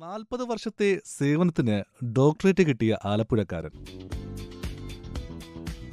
നാൽപ്പത് വർഷത്തെ സേവനത്തിന് ഡോക്ടറേറ്റ് കിട്ടിയ ആലപ്പുഴക്കാരൻ.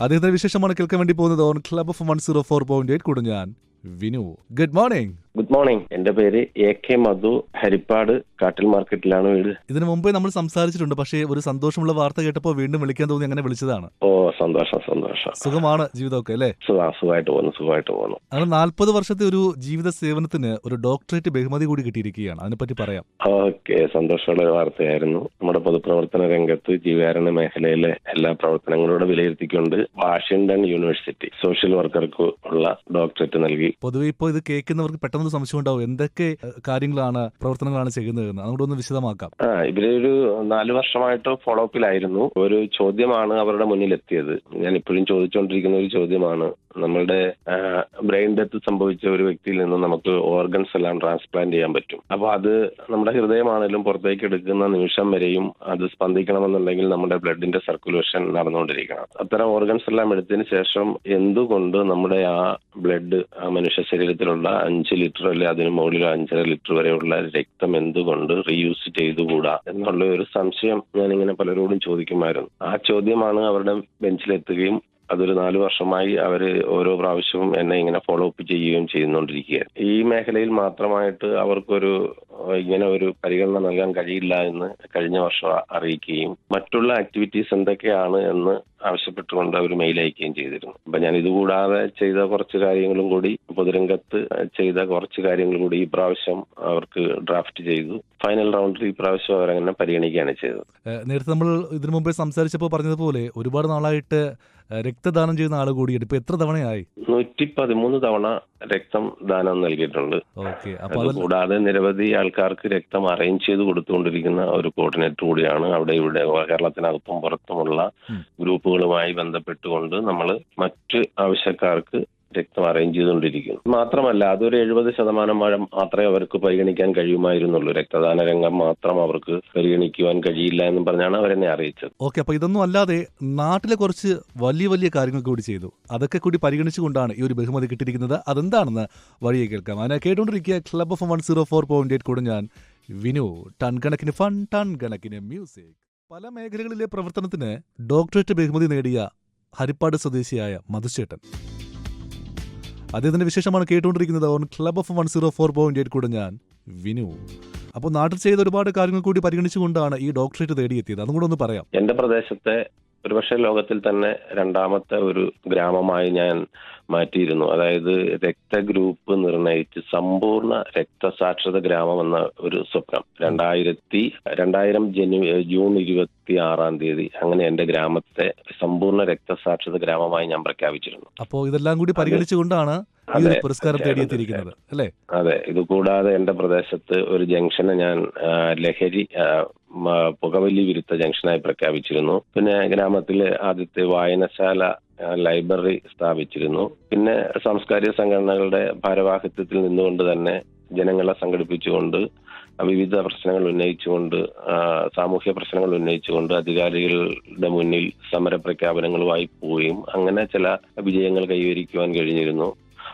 അദ്ദേഹത്തിന്റെ വിശേഷമാണ് കേൾക്കാൻ വേണ്ടി പോകുന്നത്. On club of one zero four point eight കൂടെ ഞാൻ Vinu. Good morning good morning എന്റെ പേര് എ കെ മധു ഹരിപ്പാട് കാട്ടിൽ മാർക്കറ്റിലാണ് വീട്. ഇതിനു മുമ്പേ നമ്മൾ സംസാരിച്ചിട്ടുണ്ട് പക്ഷേ ഒരു സന്തോഷമുള്ള വാർത്ത കേട്ടപ്പോൾ വീണ്ടും വിളിക്കാൻ തോന്നി അങ്ങനെ വിളിച്ചതാണ്. ഓ സന്തോഷം സന്തോഷം. സുഖമാണ് ജീവിതമൊക്കെ അല്ലേ? സുഖ സുഖമായിട്ട് പോകുന്നു സുഖമായിട്ട് പോകുന്നു. അങ്ങനെ നാല്പത് വർഷത്തെ ഒരു ജീവിത സേവനത്തിന് ഒരു ഡോക്ടറേറ്റ് ബഹുമതി കൂടി കിട്ടിയിരിക്കുകയാണ്. അതിനെപ്പറ്റി പറയാം. ഓക്കെ സന്തോഷമുള്ള വാർത്തയായിരുന്നു. നമ്മുടെ പൊതുപ്രവർത്തന രംഗത്ത് ജീവകാരണ മേഖലയിലെ എല്ലാ പ്രവർത്തനങ്ങളോട് വിലയിരുത്തിക്കൊണ്ട് വാഷിംഗ്ടൺ യൂണിവേഴ്സിറ്റി സോഷ്യൽ വർക്കർക്ക് ഉള്ള ഡോക്ടറേറ്റ് നൽകി. പൊതുവെ ഇപ്പോൾ ഇത് കേൾക്കുന്നവർക്ക് പെട്ടെന്ന് സംശയം ഉണ്ടാവും എന്തൊക്കെ കാര്യങ്ങളാണ് പ്രവർത്തനങ്ങളാണ് ചെയ്യുന്നതെന്ന്. അതുകൊണ്ട് ഒന്ന് വിശദമാക്കാം. ഇവരൊരു നാല് വർഷമായിട്ട് ഫോളോ അപ്പിലായിരുന്നു ഒരു ചോദ്യമാണ് അവരുടെ മുന്നിൽ എത്തിയത് ഞാൻ ഇപ്പോഴും ചോദിച്ചുകൊണ്ടിരിക്കുന്ന ഒരു ചോദ്യമാണ്. നമ്മളുടെ ബ്രെയിൻ ഡെത്ത് സംഭവിച്ച ഒരു വ്യക്തിയിൽ നിന്ന് നമുക്ക് ഓർഗൻസ് എല്ലാം ട്രാൻസ്പ്ലാന്റ് ചെയ്യാൻ പറ്റും. അപ്പൊ അത് നമ്മുടെ ഹൃദയമാണെങ്കിലും പുറത്തേക്ക് എടുക്കുന്ന നിമിഷം വരെയും അത് സ്പന്ദിക്കണമെന്നുണ്ടെങ്കിൽ നമ്മുടെ ബ്ലഡിന്റെ സർക്കുലേഷൻ നടന്നുകൊണ്ടിരിക്കണം. അത്തരം ഓർഗൻസ് എല്ലാം എടുത്തതിന് ശേഷം എന്തുകൊണ്ട് നമ്മുടെ ആ ബ്ലഡ് ആ മനുഷ്യ ശരീരത്തിലുള്ള അഞ്ച് ലിറ്റർ അല്ലെ അതിന് മുകളിൽ അഞ്ചര ലിറ്റർ വരെയുള്ള രക്തം എന്തുകൊണ്ട് റീയൂസ് ചെയ്തുകൂടാ എന്നുള്ള ഒരു സംശയം ഞാൻ ഇങ്ങനെ പലരോടും ചോദിക്കുമായിരുന്നു. ആ ചോദ്യമാണ് അവരുടെ ബെഞ്ചിലെത്തുകയും അതൊരു നാല് വർഷമായി അവർ ഓരോ പ്രാവശ്യവും എന്നെ ഇങ്ങനെ ഫോളോ അപ്പ് ചെയ്യുകയും ചെയ്യുന്നുകൊണ്ടിരിക്കുകയാണ് ഈ മേഖലയിൽ മാത്രമായിട്ട് അവർക്കൊരു ഇങ്ങനെ ഒരു പരിഗണന നൽകാൻ കഴിയില്ല എന്ന് കഴിഞ്ഞ വർഷം അറിയിക്കുകയും മറ്റുള്ള ആക്ടിവിറ്റീസ് എന്തൊക്കെയാണ് എന്ന് ആവശ്യപ്പെട്ടുകൊണ്ട് അവർ മെയിൽ അയക്കുകയും ചെയ്തിരുന്നു. അപ്പൊ ഞാൻ ഇതുകൂടാതെ ചെയ്ത കുറച്ച് കാര്യങ്ങളും കൂടി പൊതുരംഗത്ത് ചെയ്ത കുറച്ച് കാര്യങ്ങളും കൂടി ഈ പ്രാവശ്യം അവർക്ക് ഡ്രാഫ്റ്റ് ചെയ്തു. ഫൈനൽ റൗണ്ടിൽ ഈ പ്രാവശ്യം അവരങ്ങനെ പരിഗണിക്കുകയാണ് ചെയ്തത്. നേരത്തെ നമ്മൾ ഇതിനു മുമ്പേ സംസാരിച്ചപ്പോൾ പറഞ്ഞതുപോലെ ഒരുപാട് നാളായിട്ട് രക്തദാനം ചെയ്യുന്ന ആൾ കൂടിയാണ് ഇപ്പൊ എത്ര തവണയായി? നൂറ്റി പതിമൂന്ന് തവണ രക്തം ദാനം നൽകിയിട്ടുണ്ട്. കൂടാതെ നിരവധി ആൾക്കാർക്ക് രക്തം അറേഞ്ച് ചെയ്ത് കൊടുത്തുകൊണ്ടിരിക്കുന്ന ഒരു കോർഡിനേറ്റർ കൂടിയാണ് അവിടെ ഇവിടെ കേരളത്തിനകത്തും പുറത്തുമുള്ള ഗ്രൂപ്പുകളുമായി ബന്ധപ്പെട്ടുകൊണ്ട് നമ്മൾ മറ്റ് ആവശ്യക്കാർക്ക് രക്തം അറേഞ്ച് ചെയ്തുകൊണ്ടിരിക്കുന്നു. മാത്രമല്ല അതൊരു എഴുപത് ശതമാനം മാത്രമേ അവർക്ക് പരിഗണിക്കാൻ കഴിയുമായിരുന്നുള്ളൂ. രക്തദാന രംഗം മാത്രം അവർക്ക് പരിഗണിക്കുവാൻ കഴിയില്ല എന്നും പറഞ്ഞാണ് അവരെന്നെ അറിയിച്ചത്. ഓക്കെ അപ്പൊ ഇതൊന്നും അല്ലാതെ നാട്ടിലെ കുറച്ച് വലിയ വലിയ കാര്യങ്ങൾ കൂടി ചെയ്തു. അതൊക്കെ കൂടി പരിഗണിച്ചുകൊണ്ടാണ് ഈ ഒരു ബഹുമതി കിട്ടിയിരിക്കുന്നത്. അതെന്താണെന്ന് വഴിയെ കേൾക്കാം. അതിനെ കേട്ടുകൊണ്ടിരിക്കുക club of one zero four point eight കൂടെ ഞാൻ വിനു. ടൺ കണക്കിന് ഫൺ ടൺ കണക്കിന് മ്യൂസിക് പല മേഖലകളിലെ പ്രവർത്തനത്തിന് ഡോക്ടറേറ്റ് ബഹുമതി നേടിയ ഹരിപ്പാട് സ്വദേശിയായ മധുചേട്ടൻ അദ്ദേഹത്തിന്റെ വിശേഷമാണ് കേട്ടുകൊണ്ടിരിക്കുന്നത്. On club of one zero four point eight കൂടെ ഞാൻ വിനു. അപ്പോൾ നാട്ടിൽ ചെയ്ത ഒരുപാട് കാര്യങ്ങൾ കൂടി പരിഗണിച്ചുകൊണ്ടാണ് ഈ ഡോക്ടറേറ്റ് തേടിയെത്തിയത്. അതും കൂടെ ഒന്ന് പറയാം. എന്റെ പ്രദേശത്തെ ഒരുപക്ഷെ ലോകത്തിൽ തന്നെ രണ്ടാമത്തെ ഒരു ഗ്രാമമായി ഞാൻ മാറ്റിയിരുന്നു. അതായത് രക്തഗ്രൂപ്പ് നിർണയിച്ച് സമ്പൂർണ രക്തസാക്ഷരത ഗ്രാമം എന്ന ഒരു സ്വപ്നം. രണ്ടായിരത്തി രണ്ടായിരം ജനു ജൂൺ ഇരുപത്തി ആറാം തീയതി അങ്ങനെ എന്റെ ഗ്രാമത്തെ സമ്പൂർണ രക്തസാക്ഷരത ഗ്രാമമായി ഞാൻ പ്രഖ്യാപിച്ചിരുന്നു. അപ്പോൾ ഇതെല്ലാം കൂടി പരിഗണിച്ചുകൊണ്ടാണ് പുരസ്കാരം തേടിയെത്തിയിരിക്കുന്നത് അല്ലേ? അതെ. ഇത് കൂടാതെ എന്റെ പ്രദേശത്ത് ഒരു ജംഗ്ഷന് ഞാൻ ലഹരി പുകവലി വിരുദ്ധ ജംഗ്ഷനായി പ്രഖ്യാപിച്ചിരുന്നു പിന്നെ ഗ്രാമത്തിലെ ആദ്യത്തെ വായനശാല ലൈബ്രറി സ്ഥാപിച്ചിരുന്നു പിന്നെ സാംസ്കാരിക സംഘടനകളുടെ ഭാരവാഹിത്വത്തിൽ നിന്നുകൊണ്ട് തന്നെ ജനങ്ങളെ സംഘടിപ്പിച്ചുകൊണ്ട് വിവിധ പ്രശ്നങ്ങൾ ഉന്നയിച്ചുകൊണ്ട് സാമൂഹ്യ പ്രശ്നങ്ങൾ ഉന്നയിച്ചുകൊണ്ട് അധികാരികളുടെ മുന്നിൽ സമര പ്രഖ്യാപനങ്ങളുമായി പോവുകയും അങ്ങനെ ചില വിജയങ്ങൾ കൈവരിക്കുവാൻ കഴിഞ്ഞിരുന്നു.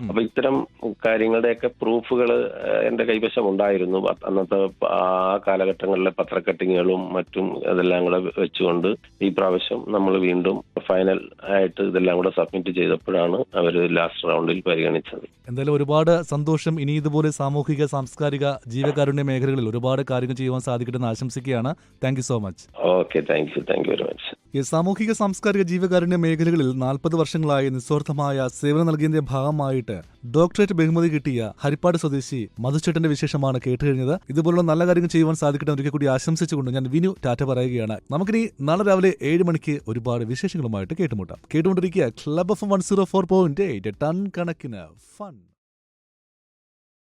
അപ്പൊ ഇത്തരം കാര്യങ്ങളുടെയൊക്കെ പ്രൂഫുകൾ എന്റെ കൈവശം ഉണ്ടായിരുന്നു അന്നത്തെ ആ കാലഘട്ടങ്ങളിലെ പത്രക്കട്ടിങ്ങുകളും മറ്റും അതെല്ലാം കൂടെ വെച്ചുകൊണ്ട് ഈ പ്രാവശ്യം നമ്മൾ വീണ്ടും ഫൈനൽ ആയിട്ട് ഇതെല്ലാം കൂടെ സബ്മിറ്റ് ചെയ്തപ്പോഴാണ് അവർ ലാസ്റ്റ് റൗണ്ടിൽ പരിഗണിച്ചത്. എന്തായാലും ഒരുപാട് സന്തോഷം. ഇനി ഇതുപോലെ സാമൂഹിക സാംസ്കാരിക ജീവകാരുണ്യ മേഖലകളിൽ ഒരുപാട് കാര്യങ്ങൾ ചെയ്യുവാൻ സാധിക്കട്ടെ എന്ന് ആശംസിക്കുകയാണ്. Thank you so much. Okay thank you. Thank you very much. സാമൂഹിക സാംസ്കാരിക ജീവകാരുണ്യ മേഖലകളിൽ നാൽപ്പത് വർഷങ്ങളായി നിസ്വാർത്ഥമായ സേവനം നൽകിയതിന്റെ ഭാഗമായിട്ട് ഡോക്ടറേറ്റ് ബഹുമതി കിട്ടിയ ഹരിപ്പാട് സ്വദേശി മധുചേട്ടന്റെ വിശേഷമാണ് കേട്ടുകഴിഞ്ഞത്. ഇതുപോലുള്ള നല്ല കാര്യങ്ങൾ ചെയ്യുവാൻ സാധിക്കട്ടെ ഒരിക്കൽ കൂടി ആശംസിച്ചുകൊണ്ട് ഞാൻ വിനു ടാറ്റ പറയുകയാണ്. നമുക്കിനി നാളെ രാവിലെ ഏഴ് മണിക്ക് ഒരുപാട് വിശേഷങ്ങളുമായിട്ട് കേട്ടുമുട്ടാം. കേട്ടുകൊണ്ടിരിക്കുക club of one zero four point eight ton കണക്കിന് ഫൺ